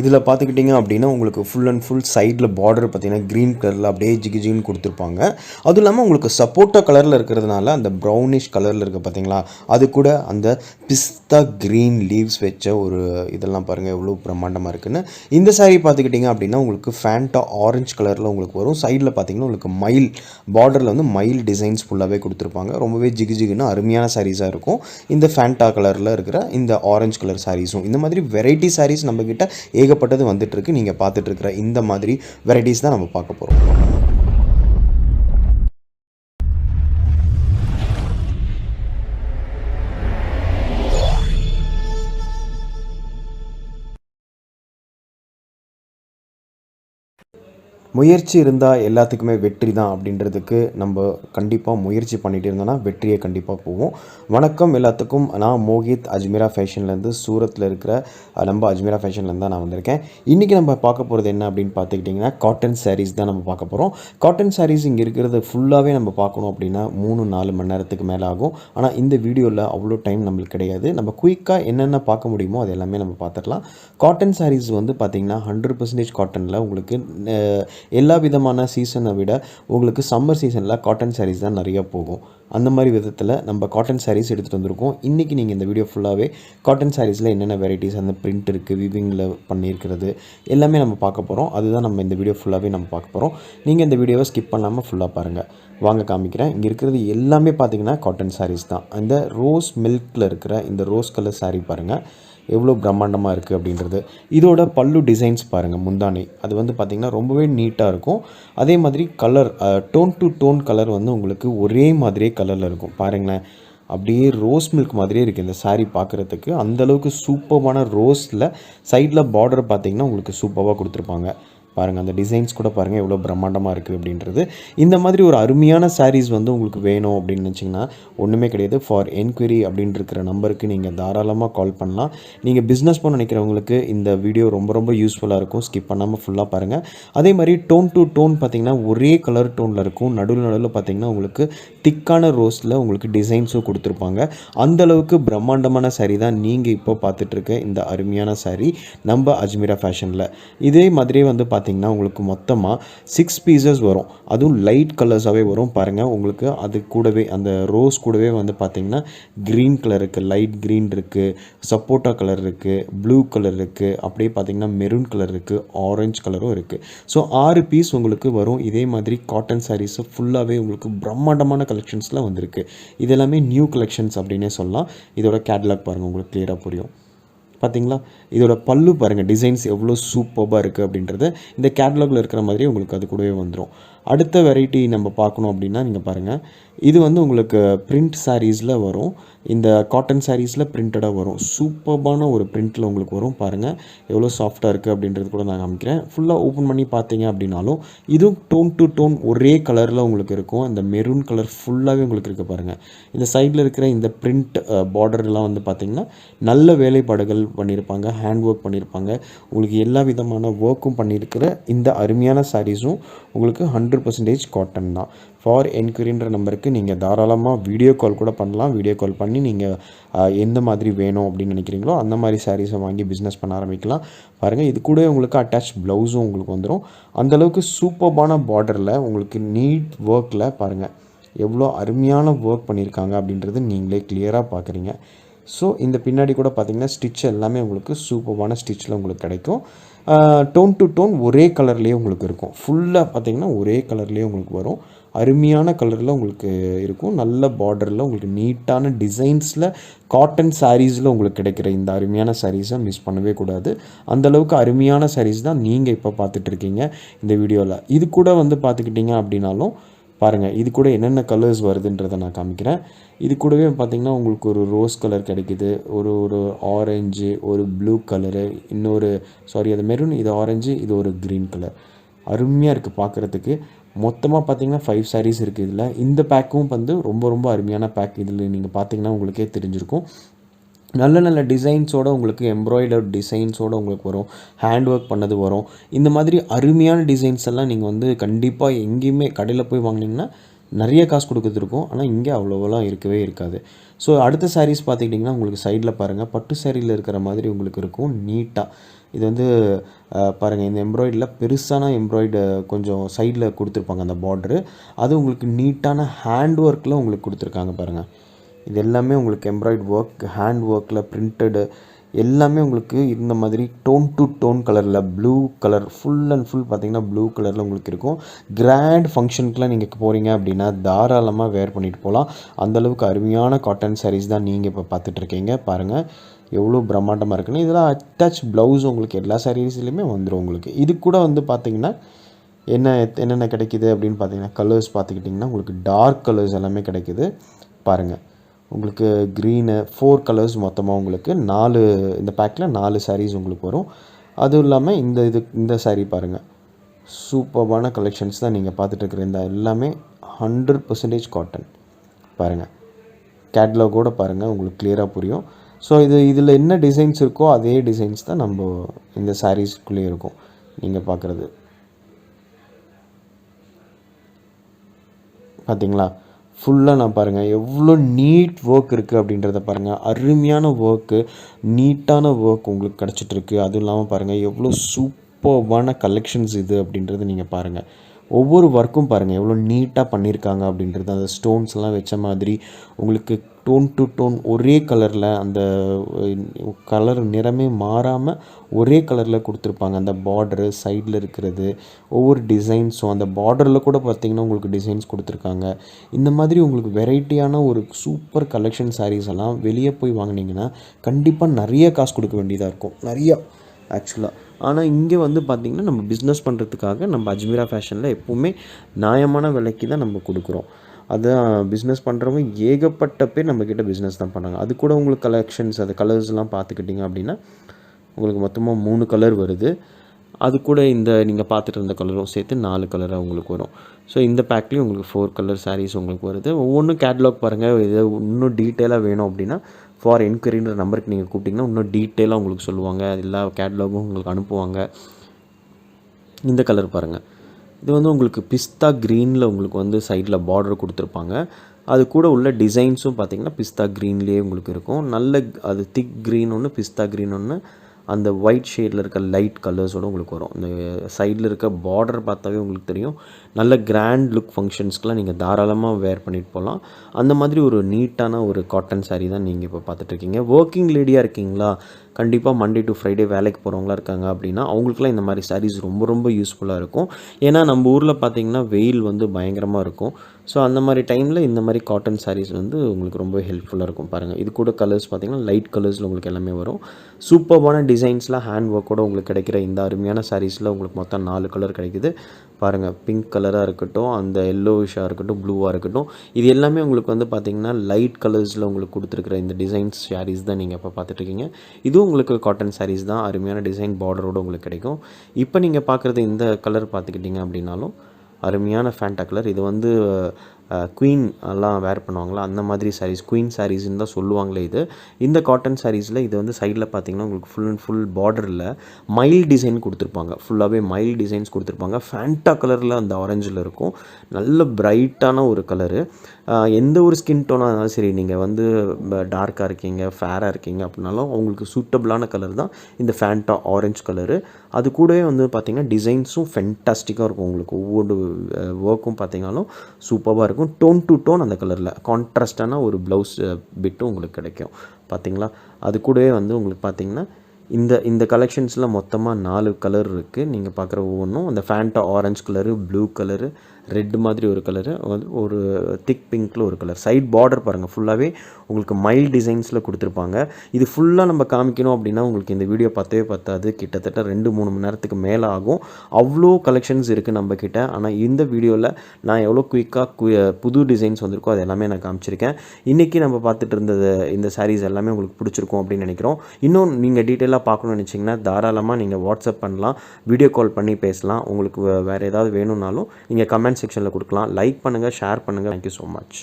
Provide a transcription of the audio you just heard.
இதில் பார்த்துக்கிட்டிங்க அப்படின்னா உங்களுக்கு ஃபுல் அண்ட் ஃபுல் சைடில் பார்டர் பார்த்தீங்கன்னா க்ரீன் கலரில் அப்படியே ஜிகிஜின்னு கொடுத்துருப்பாங்க. அதுவும் இல்லாமல் உங்களுக்கு சப்போட்டா கலரில் இருக்கிறதுனால அந்த ப்ரௌனிஷ் கலரில் இருக்க பார்த்தீங்களா? அது கூட அந்த பிஸ்தா க்ரீன் லீவ்ஸ் வச்ச ஒரு இதெல்லாம் பாருங்கள் எவ்வளோ பிரம்மாண்டமாக இருக்குன்னு. இந்த சாரீ பார்த்துக்கிட்டிங்க அப்படின்னா உங்களுக்கு ஃபேண்டா ஆரஞ்சு கலரில் உங்களுக்கு வரும். சைடில் பார்த்தீங்கன்னா உங்களுக்கு மயில் பார்டரில் வந்து மயில் டிசைன்ஸ் ஃபுல்லாகவே கொடுத்துருப்பாங்க. ரொம்பவே ஜிகிஜிகுன்னு அருமையான சாரீஸாக இருக்கும். இந்த ஃபேண்டா கலரில் இருக்கிற இந்த ஆரஞ்சு கலர் சாரீஸும் இந்த மாதிரி வெரைட்டி சாரீஸ் நம்மக்கிட்ட ஏகப்பட்டது வந்துட்டு இருக்கு. நீங்கள் பார்த்துட்டு இருக்கிற இந்த மாதிரி வெரைட்டிஸ் தான் நம்ம பார்க்க போகிறோம் முயற்சி இருந்தால் எல்லாத்துக்குமே வெற்றி தான் அப்படின்றதுக்கு நம்ம கண்டிப்பாக முயற்சி பண்ணிகிட்டு இருந்தோன்னா வெற்றியை கண்டிப்பாக போவோம் வணக்கம் எல்லாத்துக்கும். நான் மோகித் அஜ்மீரா ஃபேஷன்லேருந்து சூரத்தில் இருக்கிற நம்ம அஜ்மீரா ஃபேஷன்லேருந்து தான் நான் வந்திருக்கேன். இன்றைக்கி நம்ம பார்க்க போகிறது என்ன அப்படின்னு பார்த்துக்கிட்டிங்கன்னா காட்டன் சாரீஸ் தான் நம்ம பார்க்க போகிறோம் காட்டன் சாரீஸ் இங்கே இருக்கிறது ஃபுல்லாகவே நம்ம பார்க்கணும் அப்படின்னா மூணு நாலு மணி நேரத்துக்கு மேலே ஆகும். ஆனால் இந்த வீடியோவில் அவ்வளோ டைம் நம்மளுக்கு கிடையாது. நம்ம குயிக்காக என்னென்ன பார்க்க முடியுமோ அது எல்லாமே நம்ம பார்த்துடலாம். காட்டன் சாரீஸ் வந்து பார்த்திங்கன்னா ஹண்ட்ரட் பர்சன்டேஜ் காட்டனில் உங்களுக்கு எல்லா விதமான சீசனை விட உங்களுக்கு சம்மர் சீசனில் காட்டன் சாரீஸ் தான் நிறையா போகும். அந்த மாதிரி விதத்தில் நம்ம காட்டன் சாரீஸ் எடுத்துகிட்டு வந்திருக்கோம். இன்றைக்கி நீங்கள் இந்த வீடியோ ஃபுல்லாகவே காட்டன் சாரீஸில் என்னென்ன வெரைட்டிஸ் அந்த பிரிண்ட் இருக்குது விவிங்கில் பண்ணியிருக்கிறது எல்லாமே நம்ம பார்க்க போகிறோம் அதுதான் நம்ம இந்த வீடியோ ஃபுல்லாகவே நம்ம பார்க்க போகிறோம் நீங்கள் இந்த வீடியோவை ஸ்கிப் பண்ணாமல் ஃபுல்லாக பாருங்கள் வாங்க காமிக்கிறேன். இங்கே இருக்கிறது எல்லாமே பார்த்தீங்கன்னா காட்டன் சாரீஸ் தான். இந்த ரோஸ் மில்கில் இருக்கிற இந்த ரோஸ் கலர் சாரீ பாருங்கள் எவ்வளோ பிரம்மாண்டமாக இருக்குது அப்படின்றது. இதோட பல்லு டிசைன்ஸ் பாருங்கள் முந்தானை. அது வந்து பார்த்திங்கன்னா ரொம்பவே நீட்டாக இருக்கும். அதே மாதிரி colour tone to tone colour வந்து உங்களுக்கு ஒரே மாதிரியே கலரில் இருக்கும். பாருங்களேன். அப்படியே ரோஸ் மில்க் மாதிரியே இருக்குது இந்த சாரீ பார்க்குறதுக்கு அந்தளவுக்கு சூப்பரான ரோஸில் சைடில் பார்டர் பார்த்திங்கன்னா உங்களுக்கு சூப்பராக கொடுத்துருப்பாங்க. பாருங்கள் அந்த டிசைன்ஸ் கூட பாருங்கள் எவ்வளோ பிரம்மாண்டமாக இருக்குது அப்படின்றது. இந்த மாதிரி ஒரு அருமையான சாரீஸ் வந்து உங்களுக்கு வேணும் அப்படின்னு நினச்சிங்கன்னா ஒன்றுமே கிடையாது. ஃபார் என்கொயரி அப்படின்னு இருக்கிற நம்பருக்கு நீங்கள் தாராளமாக கால் பண்ணலாம். நீங்கள் பிஸ்னஸ் பண்ண நினைக்கிறவங்களுக்கு இந்த வீடியோ ரொம்ப ரொம்ப யூஸ்ஃபுல்லாக இருக்கும். ஸ்கிப் பண்ணாமல் ஃபுல்லாக பாருங்கள் அதே மாதிரி டோன் டு டோன் பார்த்திங்கன்னா ஒரே கலர் டோனில் இருக்கும். நடுவில் நடுவில் பார்த்தீங்கன்னா உங்களுக்கு திக்கான ரோஸில் உங்களுக்கு டிசைன்ஸும் கொடுத்துருப்பாங்க. அந்தளவுக்கு பிரம்மாண்டமான saree தான் நீங்கள் இப்போ பார்த்துட்ருக்க இந்த அருமையான saree நம்ம அஜ்மீரா ஃபேஷனில் இதே மாதிரியே வந்து பார்த்திங்கன்னா உங்களுக்கு மொத்தமாக சிக்ஸ் பீசஸ் வரும். அதுவும் லைட் கலர்ஸாகவே வரும். பாருங்கள் உங்களுக்கு அது கூடவே அந்த ரோஸ் கூடவே வந்து பார்த்திங்கன்னா க்ரீன் கலர் இருக்குது லைட் க்ரீன் இருக்குது சப்போட்டா கலர் இருக்குது ப்ளூ கலர் இருக்குது அப்படியே பார்த்தீங்கன்னா மெரூன் கலர் இருக்குது ஆரஞ்சு கலரும் இருக்குது ஸோ ஆறு பீஸ் உங்களுக்கு வரும். இதே மாதிரி காட்டன் சாரீஸு ஃபுல்லாகவே உங்களுக்கு பிரம்மாண்டமான கலெக்ஷன்ஸில் வந்திருக்கு. இது எல்லாமே நியூ கலெக்ஷன்ஸ் அப்படின்னே சொல்லலாம். இதோட கேட்லாக் பாருங்கள் உங்களுக்கு கிளியராக புரியும். பார்த்தீங்களா இதோட பல்லு பாருங்கள் டிசைன்ஸ் எவ்வளோ சூப்பராக இருக்குது அப்படின்றது. இந்த கேட்லாகில் இருக்கிற மாதிரி உங்களுக்கு அது கூடவே வந்துடும் அடுத்த வெரைட்டி நம்ம பார்க்கணும் அப்படின்னா நீங்கள் பாருங்கள் இது வந்து உங்களுக்கு பிரிண்ட் சாரீஸில் வரும். இந்த காட்டன் சாரீஸில் பிரிண்டடாக வரும். சூப்பர்பான ஒரு பிரிண்ட்டில் உங்களுக்கு வரும் பாருங்கள் எவ்வளோ சாஃப்டாக இருக்குது அப்படின்றது கூட நான் காமிக்கிறேன். ஃபுல்லாக ஓப்பன் பண்ணி பார்த்தீங்க அப்படின்னாலும் இதுவும் டோன் டு டோன் ஒரே கலரில் உங்களுக்கு இருக்கும். அந்த மெரூன் கலர் ஃபுல்லாகவே உங்களுக்கு இருக்குது பாருங்கள் இந்த சைடில் இருக்கிற இந்த பிரிண்ட் பார்டர்லாம் வந்து பார்த்திங்கன்னா நல்ல வேலைப்பாடுகள் பண்ணியிருப்பாங்க. ஹேண்ட் ஒர்க் பண்ணியிருப்பாங்க. உங்களுக்கு எல்லா விதமான ஒர்க்கும் பண்ணியிருக்கிற இந்த அருமையான சாரீஸும் உங்களுக்கு ஹண்ட்ரட் பர்சன்டேஜ் காட்டன் தான். ஃபார் என்கொயரின்ற நம்பருக்கு நீங்கள் தாராளமாக வீடியோ கால் கூட பண்ணலாம். வீடியோ கால் பண்ணி நீங்கள் எந்த மாதிரி வேணும் அப்படின்னு நினைக்கிறீங்களோ அந்த மாதிரி சாரீஸை வாங்கி பிஸ்னஸ் பண்ண ஆரம்பிக்கலாம். பாருங்கள் இது கூட உங்களுக்கு அட்டாச் ப்ளவுஸும் உங்களுக்கு வந்துடும் அந்தளவுக்கு சூப்பர்பான பார்டரில் உங்களுக்கு நீட் ஒர்க்கில் பாருங்கள் எவ்வளோ அருமையான ஒர்க் பண்ணியிருக்காங்க அப்படின்றது நீங்களே கிளியராக பார்க்குறீங்க ஸோ இந்த பின்னாடி கூட பார்த்திங்கன்னா ஸ்டிச் எல்லாமே உங்களுக்கு சூப்பர்வான ஸ்டிச்சில் உங்களுக்கு கிடைக்கும். டோன் டு டோன் ஒரே கலர்லேயே உங்களுக்கு இருக்கும். ஃபுல்லாக பார்த்தீங்கன்னா ஒரே கலர்லேயே உங்களுக்கு வரும். அருமையான கலரில் உங்களுக்கு இருக்கும். நல்ல பார்டரில் உங்களுக்கு நீட்டான டிசைன்ஸில் காட்டன் சாரீஸில் உங்களுக்கு கிடைக்கிற இந்த அருமையான சாரீஸை மிஸ் பண்ணவே கூடாது. அந்தளவுக்கு அருமையான சாரீஸ் தான் நீங்கள் இப்போ பார்த்துட்ருக்கீங்க இந்த வீடியோவில் இது கூட வந்து பார்த்துக்கிட்டிங்க அப்படின்னாலும் பாருங்கள் இது கூட என்னென்ன கலர்ஸ் வருதுன்றதை நான் காமிக்கிறேன். இது கூடவே பார்த்தீங்கன்னா உங்களுக்கு ஒரு ரோஸ் கலர் கிடைக்குது ஒரு ஒரு ஆரஞ்சு ஒரு ப்ளூ கலரு இன்னொரு சாரி அது மெரூன் இது ஆரஞ்சு இது ஒரு க்ரீன் கலர் அருமையாக இருக்குது பார்க்குறதுக்கு மொத்தமாக பார்த்தீங்கன்னா ஃபைவ் சாரீஸ் இருக்குது இதில். இந்த பேக்கும் வந்து ரொம்ப ரொம்ப அருமையான பேக் இதில் நீங்கள் பார்த்தீங்கன்னா உங்களுக்கே தெரிஞ்சிருக்கும். நல்ல நல்ல டிசைன்ஸோடு உங்களுக்கு எம்ப்ராய்டர் டிசைன்ஸோட உங்களுக்கு வரும். ஹேண்ட் ஒர்க் பண்ணது வரும். இந்த மாதிரி அருமையான டிசைன்ஸ் எல்லாம் நீங்கள் வந்து கண்டிப்பாக எங்கேயுமே கடையில் போய் வாங்கினீங்கன்னா நிறைய காசு கொடுக்குறது இருக்கும். ஆனால் இங்கே அவ்வளோவெல்லாம் இருக்கவே இருக்காது. ஸோ அடுத்த சாரீஸ் பார்த்துக்கிட்டிங்கன்னா உங்களுக்கு சைடில் பாருங்கள் பட்டு சாரியில் இருக்கிற மாதிரி உங்களுக்கு இருக்கும். நீட்டாக இது வந்து பாருங்கள் இந்த எம்ப்ராய்டில் பெருசான எம்ப்ராய்டு கொஞ்சம் சைடில் கொடுத்துருப்பாங்க அந்த பார்ட்ரு அது உங்களுக்கு நீட்டான ஹேண்ட் ஒர்க்கில் உங்களுக்கு கொடுத்துருக்காங்க பாருங்கள் இது எல்லாமே உங்களுக்கு எம்ப்ராய்டு ஒர்க் ஹேண்ட் ஒர்க்கில் பிரிண்டடு எல்லாமே உங்களுக்கு இந்த மாதிரி டோன் டு டோன் கலரில் blue colour full and full பார்த்தீங்கன்னா ப்ளூ கலரில் உங்களுக்கு இருக்கும். கிராண்ட் ஃபங்க்ஷனுக்குலாம் நீங்கள் போகிறீங்க அப்படின்னா தாராளமாக வேர் பண்ணிட்டு போகலாம் அந்தளவுக்கு அருமையான காட்டன் சாரீஸ் தான் நீங்கள் இப்போ பார்த்துட்ருக்கீங்க பாருங்கள் எவ்வளோ பிரம்மாண்டமாக இருக்குன்னு. இதெல்லாம் அட்டாச் ப்ளவுஸ் உங்களுக்கு எல்லா சாரீஸ்லையுமே வந்துடும் உங்களுக்கு. இது கூட வந்து பார்த்தீங்கன்னா என்ன என்னென்ன கிடைக்கிது அப்படின்னு பார்த்தீங்கன்னா கலர்ஸ் பார்த்துக்கிட்டிங்கன்னா உங்களுக்கு டார்க் கலர்ஸ் எல்லாமே கிடைக்குது. பாருங்கள் உங்களுக்கு க்ரீனு ஃபோர் கலர்ஸ் மொத்தமாக உங்களுக்கு நாலு இந்த பேக்கில் நாலு சாரீஸ் உங்களுக்கு வரும். அதுவும் இல்லாமல் இந்த இது இந்த சாரீ பாருங்கள் சூப்பர்பான கலெக்ஷன்ஸ் தான் நீங்கள் பார்த்துட்ருக்குற இந்த எல்லாமே ஹண்ட்ரட் பர்சன்டேஜ் காட்டன் பாருங்கள் கேட்லாகோட பாருங்கள் உங்களுக்கு கிளியராக புரியும். ஸோ இது இதில் என்ன டிசைன்ஸ் இருக்கோ அதே டிசைன்ஸ் தான் நம்ம இந்த சாரீஸ்க்குள்ளேயே இருக்கும். நீங்கள் பார்க்குறது. பார்த்தீங்களா ஃபுல்லாக நான் பாருங்கள் எவ்வளோ நீட் ஒர்க் இருக்குது அப்படின்றத பாருங்கள் அருமையான ஒர்க்கு நீட்டான ஒர்க் உங்களுக்கு கிடச்சிட்ருக்கு. அதுவும் இல்லாமல் பாருங்கள் எவ்வளோ சூப்பர்வான கலெக்ஷன்ஸ் இது அப்படின்றத நீங்கள் பாருங்கள் ஒவ்வொரு ஒர்க்கும் பாருங்கள் எவ்வளோ நீட்டாக பண்ணியிருக்காங்க அப்படின்றது அந்த ஸ்டோன்ஸ்லாம் வச்ச மாதிரி உங்களுக்கு டோன் டு டோன் ஒரே கலரில் அந்த கலர் நிறமே மாறாமல் ஒரே கலரில் கொடுத்துருப்பாங்க. அந்த பார்டரு சைடில் இருக்கிறது ஒவ்வொரு டிசைன்ஸும் அந்த பார்டரில் கூட பார்த்திங்கன்னா உங்களுக்கு டிசைன்ஸ் கொடுத்துருக்காங்க. இந்த மாதிரி உங்களுக்கு வெரைட்டியான ஒரு சூப்பர் கலெக்ஷன் சாரீஸ் எல்லாம் வெளியே போய் வாங்குனீங்கன்னா கண்டிப்பாக நிறைய காசு கொடுக்க வேண்டியதாக இருக்கும். நிறையா ஆக்சுவலாக ஆனால் இங்கே வந்து பார்த்திங்கன்னா நம்ம பிஸ்னஸ் பண்ணுறதுக்காக நம்ம அஜ்மீரா ஃபேஷனில் எப்போவுமே நியாயமான விலைக்கு தான் நம்ம கொடுக்குறோம். அதான் பிஸ்னஸ் பண்ணுறவங்க ஏகப்பட்ட பேர் நம்மக்கிட்ட பிஸ்னஸ் தான் பண்ணாங்க அது கூட உங்களுக்கு கலெக்ஷன்ஸ் அது கலர்ஸ்லாம் பார்த்துக்கிட்டிங்க அப்படின்னா உங்களுக்கு மொத்தமாக மூணு கலர் வருது. அது கூட இந்த நீங்கள் பார்த்துட்டு இருந்த கலரும் சேர்த்து நாலு கலராக உங்களுக்கு வரும். ஸோ இந்த பேக்லேயும் உங்களுக்கு ஃபோர் கலர் சாரீஸ் உங்களுக்கு வருது. ஒவ்வொன்றும் கேட்லாக் பாருங்கள் இது இன்னும் டீட்டெயிலாக வேணும் அப்படின்னா ஃபார் என்கொயரின்ற நம்பருக்கு நீங்கள் கூப்பிட்டிங்கன்னா இன்னும் டீட்டெயிலாக உங்களுக்கு சொல்லுவாங்க. எல்லா கேட்லாகும் உங்களுக்கு அனுப்புவாங்க. இந்த கலர் பாருங்கள் இது வந்து உங்களுக்கு பிஸ்தா க்ரீனில் உங்களுக்கு வந்து சைடில் பார்டர் கொடுத்துருப்பாங்க. அது கூட உள்ள டிசைன்ஸும் பார்த்திங்கன்னா பிஸ்தா க்ரீன்லேயே உங்களுக்கு இருக்கும். நல்ல அது திக் க்ரீன் ஒன்று பிஸ்தா க்ரீன் ஒன்று அந்த ஒயிட் ஷேடில் இருக்க லைட் கலர்ஸோடு உங்களுக்கு வரும். இந்த சைடில் இருக்க பார்டர் பார்த்தாவே உங்களுக்கு தெரியும். நல்ல கிராண்ட் லுக் ஃபங்க்ஷன்ஸ்க்கெலாம் நீங்கள் தாராளமாக வேர் பண்ணிட்டு போகலாம் அந்த மாதிரி ஒரு நீட்டான ஒரு காட்டன் சாரீ தான் நீங்கள் இப்போ பார்த்துட்ருக்கீங்க. ஒர்க்கிங் லேடியாக இருக்கீங்களா? கண்டிப்பாக மண்டே டு ஃப்ரைடே வேலைக்கு போகிறவங்களா இருக்காங்க அப்படின்னா அவங்களுக்குலாம் இந்த மாதிரி சாரீஸ் ரொம்ப ரொம்ப யூஸ்ஃபுல்லாக இருக்கும். ஏன்னா நம்ம ஊரில் பார்த்தீங்கன்னா வெயில் வந்து பயங்கரமாக இருக்கும். ஸோ அந்த மாதிரி டைமில் இந்த மாதிரி காட்டன் சாரீஸ் வந்து உங்களுக்கு ரொம்ப ஹெல்ப்ஃபுல்லாக இருக்கும் பாருங்கள் இது கூட கலர்ஸ் பார்த்தீங்கன்னா லைட் கலர்ஸில் உங்களுக்கு எல்லாமே வரும். சூப்பர்பான டிசைன்ஸ்லாம் ஹேண்ட் ஒர்க்கோட உங்களுக்கு கிடைக்கிற இந்த அருமையான சாரீஸில் உங்களுக்கு மொத்தம் நாலு கலர் கிடைக்குது. பாருங்கள் பிங்க் கலராக இருக்கட்டும் அந்த எல்லோவிஷாக இருக்கட்டும் ப்ளூவாக இருக்கட்டும் இது எல்லாமே உங்களுக்கு வந்து பார்த்தீங்கன்னா லைட் கலர்ஸில் உங்களுக்கு கொடுத்துருக்குற இந்த டிசைன்ஸ் சாரீஸ் தான் நீங்கள் இப்போ பார்த்துட்ருக்கீங்க இதுவும் உங்களுக்கு காட்டன் சாரீஸ் தான். அருமையான டிசைன் பார்டரோடு உங்களுக்கு கிடைக்கும். இப்போ நீங்கள் பார்க்குறது இந்த கலர் பார்த்துக்கிட்டிங்க அப்படின்னாலும் அருமையான ஃபேண்டா கலர். இது வந்து குயின் எல்லாம் வேர் பண்ணுவாங்களா? அந்த மாதிரி சாரீஸ் குவீன் சாரீஸ்ன்னு தான் சொல்லுவாங்களே இது. இந்த காட்டன் சாரீஸில் இது வந்து சைடில் பார்த்தீங்கன்னா உங்களுக்கு ஃபுல் அண்ட் ஃபுல் பார்டரில் மைல் டிசைன் கொடுத்துருப்பாங்க. ஃபுல்லாகவே மைல் டிசைன்ஸ் கொடுத்துருப்பாங்க. ஃபேண்டா கலரில் அந்த ஆரஞ்சில் இருக்கும். நல்ல பிரைட்டான ஒரு கலரு எந்த ஒரு ஸ்கின் டோனாக இருந்தாலும் சரி நீங்கள் வந்து டார்க்காக இருக்கீங்க ஃபேராக இருக்கீங்க அப்படின்னாலும் உங்களுக்கு சூட்டபிளான கலர் தான் இந்த ஃபேண்டா ஆரஞ்சு கலரு அது கூடவே வந்து பார்த்திங்கன்னா டிசைன்ஸும் ஃபென்டாஸ்டிக்காக இருக்கும். உங்களுக்கு ஒவ்வொரு ஒர்க்கும் பார்த்தீங்கன்னாலும் சூப்பராக இருக்கும். டோன் டு டோன் அந்த கலரில் கான்ட்ராஸ்டான ஒரு ப்ளவுஸ் பிட்டும் உங்களுக்கு கிடைக்கும். பார்த்தீங்களா அது கூடவே வந்து உங்களுக்கு பார்த்தீங்கன்னா இந்த இந்த கலெக்ஷன்ஸில் மொத்தமாக நாலு கலர் இருக்குது நீங்கள் பார்க்குற ஒவ்வொன்றும் அந்த Fanta orange colour blue colour red மாதிரி ஒரு கலரு ஒரு திக் பிங்க்கில் ஒரு கலர் சைட் பார்டர் பாருங்கள் ஃபுல்லாகவே உங்களுக்கு மைல் டிசைன்ஸில் கொடுத்துருப்பாங்க. இது ஃபுல்லாக நம்ம காமிக்கணும் அப்படின்னா உங்களுக்கு இந்த வீடியோ பத்தவே பத்தாது. கிட்டத்தட்ட ரெண்டு மூணு மணி நேரத்துக்கு மேலே ஆகும். அவ்வளோ கலெக்ஷன்ஸ் இருக்குது நம்மக்கிட்ட ஆனால் இந்த வீடியோவில் நான் எவ்வளோ குயிக்காக புது டிசைன்ஸ் வந்திருக்கோ அது எல்லாமே நான் காமிச்சிருக்கேன். இன்றைக்கி நம்ம பார்த்துட்டு இருந்தது இந்த சாரீஸ் எல்லாமே உங்களுக்கு பிடிச்சிருக்கும் அப்படின்னு நினைக்கிறோம். இன்னும் நீங்கள் டீட்டெயிலாக பார்க்கணும்னு நினச்சிங்கன்னா தாராளமாக நீங்கள் வாட்ஸ்அப் பண்ணலாம் வீடியோ கால் பண்ணி பேசலாம். உங்களுக்கு வேறு ஏதாவது வேணும்னாலும் நீங்கள் கமெண்ட் கமெண்ட் செக்ஷனில் கொடுக்கலாம். லைக் பண்ணுங்கள் ஷேர் பண்ணுங்கள் தேங்க்யூ ஸோ மச்